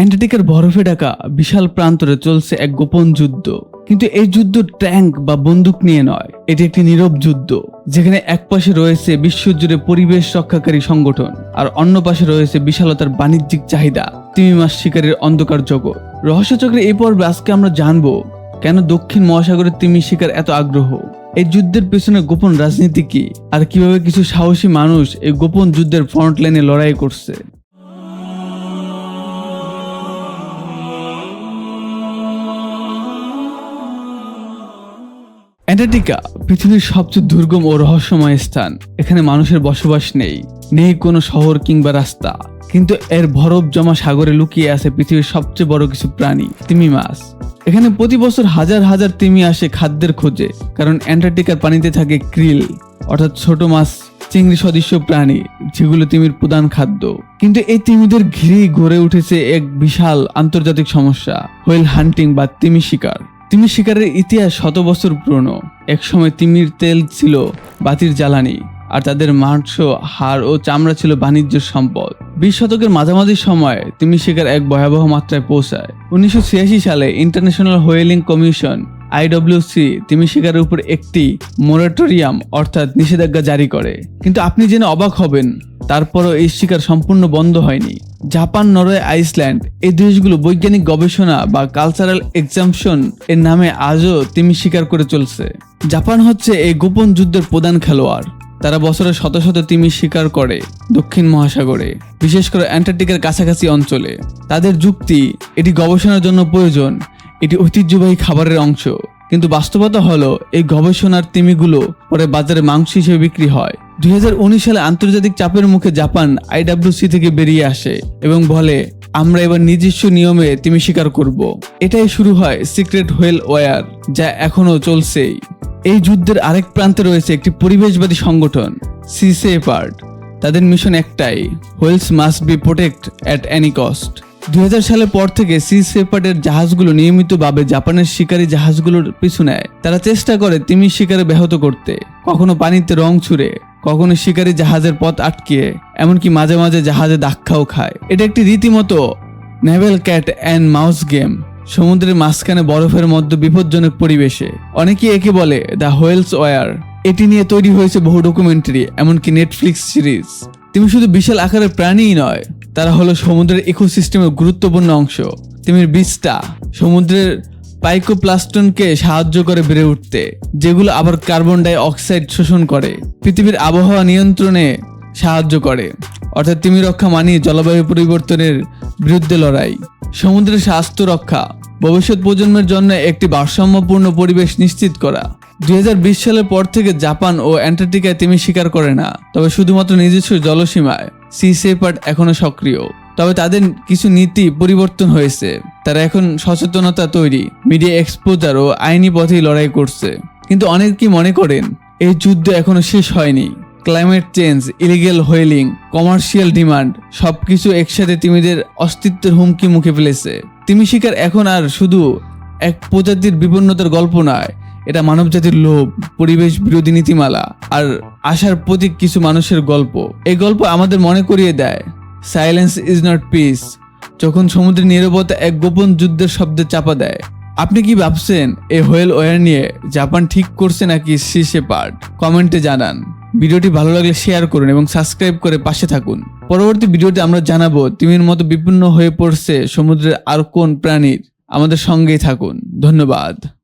অ্যান্টার্কটিকার বরফে ঢাকা বিশাল প্রান্তরে চলছে এক গোপন যুদ্ধ। কিন্তু এই যুদ্ধ ট্যাঙ্ক বা বন্দুক নিয়ে নয়, এটি একটি নীরব যুদ্ধ, যেখানে এক পাশে রয়েছে বিশ্বজুড়ে পরিবেশ রক্ষাকারী সংগঠন, আর অন্য পাশে রয়েছে বিশালতার বাণিজ্যিক চাহিদা তিমি মাস শিকারের অন্ধকার জগৎ। রহস্যচক্রে এই পর্বে আজকে আমরা জানব, কেন দক্ষিণ মহাসাগরের তিমি শিকার এত আগ্রহ? এই যুদ্ধের পেছনে গোপন রাজনীতি কি? আর কীভাবে কিছু সাহসী মানুষ এই গোপন যুদ্ধের ফ্রন্ট লাইনে লড়াই করছে? অ্যান্টার্কটিকা, পৃথিবীর সবচেয়ে দুর্গম ও রহস্যময় স্থান। এখানে মানুষের বসবাস নেই নেই কোনো শহর কিংবা রাস্তা। কিন্তু এর বরফ জমা সাগরে লুকিয়ে আছে পৃথিবীর সবচেয়ে বড় কিছু প্রাণী, তিমি মাছ। এখানে প্রতি বছর হাজার হাজার তিমি আসে খাদ্যের খোঁজে, কারণ অ্যান্টার্কটিকার পানিতে থাকে ক্রিল, অর্থাৎ ছোট মাছ, চিংড়ি সদৃশ্য প্রাণী, যেগুলো তিমির প্রধান খাদ্য। কিন্তু এই তিমিদের ঘিরেই গড়ে উঠেছে এক বিশাল আন্তর্জাতিক সমস্যা, হোয়েল হান্টিং বা তিমি শিকার। তিমি শিকারের ইতিহাস শত বছর পুরনো। একসময় তিমির তেল ছিল বাতির জ্বালানি, আর তাদের মাংস, হাড় ও চামড়া ছিল বাণিজ্যের সম্পদ। বিশ শতকের মাঝামাঝি সময়ে তিমি শিকার এক ভয়াবহ মাত্রায় পৌঁছায়। উনিশশো ছিয়াশি সালে ইন্টারন্যাশনাল হোয়েলিং কমিশন, আইডব্লিউসি, তিমি শিকারের উপর একটি মোরাটোরিয়াম অর্থাৎ নিষেধাজ্ঞা জারি করে। কিন্তু আপনি জেনে অবাক হবেন তারপরও এই শিকার সম্পূর্ণ বন্ধ হয়নি। জাপান, নরওয়ে, আইসল্যান্ড এই দেশগুলো বৈজ্ঞানিক গবেষণা বা কালচারাল এক্সামশন এর নামে আজও তিমি শিকার করে চলছে। জাপান হচ্ছে এই গোপন যুদ্ধের প্রধান খেলোয়াড়। তারা বছরে শত শত তিমি শিকার করে দক্ষিণ মহাসাগরে, বিশেষ করে অ্যান্টার্কটিকার কাছাকাছি অঞ্চলে। তাদের যুক্তি, এটি গবেষণার জন্য প্রয়োজন, এটি ঐতিহ্যবাহী খাবারের অংশ। কিন্তু বাস্তবতা হলো, এই গবেষণার তিমিগুলো পরে বাজারে মাংস হিসেবে বিক্রি হয়। দুই হাজার উনিশ সালে আন্তর্জাতিক চাপের মুখে জাপান আইডাব্লিউসি থেকে বেরিয়ে আসে এবং বলে, আমরা এবার নিজস্ব নিয়মে তিমি শিকার করব। এটাই শুরু হয় সিক্রেট হোয়েল ওয়ার, যা এখনও চলছেই। এই যুদ্ধের আরেক প্রান্তে রয়েছে একটি পরিবেশবাদী সংগঠন সিসে সিসেপার্ট তাদের মিশন একটাই, whales must be protect at any cost. দুই সালের পর থেকে সি সেপার্টের জাহাজগুলো নিয়মিতভাবে জাপানের শিকারী জাহাজগুলোর পিছু নেয়। তারা চেষ্টা করে তিমি শিকারে ব্যাহত করতে। কখনো পানিতে রং ছুড়ে কখনো শিকারী জাহাজের পথ আটকিয়ে, এমনকি মাঝে মাঝে জাহাজে ধাক্কাও খায়। এটা একটি রীতিমতো naval cat and mouse game. সমুদ্রের মাঝখানে বরফের মধ্যে বিপজ্জনক পরিবেশে। অনেকেই একে বলে দ্য হোয়েলস ওয়ার। এটি নিয়ে তৈরি হয়েছে বহু ডকুমেন্টারি, এমনকি নেটফ্লিক্স সিরিজ। তুমি শুধু বিশাল আকারের প্রাণীই নয়, তারা হলো সমুদ্রের ইকোসিস্টেমের গুরুত্বপূর্ণ অংশ। তিমির বীজটা সমুদ্রের পাইকোপ্লাস্টনকে সাহায্য করে বেড়ে উঠতে, যেগুলো আবার কার্বন ডাই অক্সাইড শোষণ করে, পৃথিবীর আবহাওয়া নিয়ন্ত্রণে সাহায্য করে। অর্থাৎ তিমি রক্ষা মানি জলবায়ু পরিবর্তনের বিরুদ্ধে লড়াই। সমুদ্রের স্বাস্থ্য রক্ষা, ভবিষ্যৎ প্রজন্মের জন্য একটি ভারসাম্যপূর্ণ পরিবেশ নিশ্চিত করা। দু হাজার বিশ সালের পর থেকে জাপান ও অ্যান্টার্কটিকায় তিমি শিকার করে না, তবে শুধুমাত্র নিজস্ব জলসীমায়, সি সেপার্ট এখনও সক্রিয়। তবে তাদের কিছু নীতি পরিবর্তন হয়েছে। তারা এখন সচেতনতা তৈরি মিডিয়া এক্সপোজার ও আইনি পথেই লড়াই করছে। কিন্তু অনেকেই মনে করেন, এই যুদ্ধ এখনও শেষ হয়নি। Climate change illegal whaling commercial demand সবকিছু একসাথে তিমিদের অস্তিত্বের হুমকি মুখে ফেলেছে। তিমি শিকার এখন আর শুধু এক প্রজাতির বিপন্নতার গল্প নয়, এটা মানবজাতির লোভ, পরিবেশ বিরোধী নীতিমালা, আর আশার প্রতীক কিছু মানুষের গল্প। এই গল্প আমাদের মনে করিয়ে দেয় সাইলেন্স ইজ নট পিস যখন সমুদ্রের নীরবতা এক গোপন যুদ্ধের শব্দে চাপা দেয়। আপনি কি ভাবছেন এই হোয়েল ওয়ার নিয়ে জাপান ঠিক করছে নাকি শীর্ষে পার্ট কমেন্টে জানান। ভিডিওটি ভালো লাগলে শেয়ার করুন এবং সাবস্ক্রাইব করে পাশে থাকুন। পরবর্তী ভিডিওতে আমরা জানাব তিমির মতো বিপন্ন হয়ে পড়ছে সমুদ্রের আর কোন প্রাণীর। আমাদের সঙ্গেই থাকুন। ধন্যবাদ।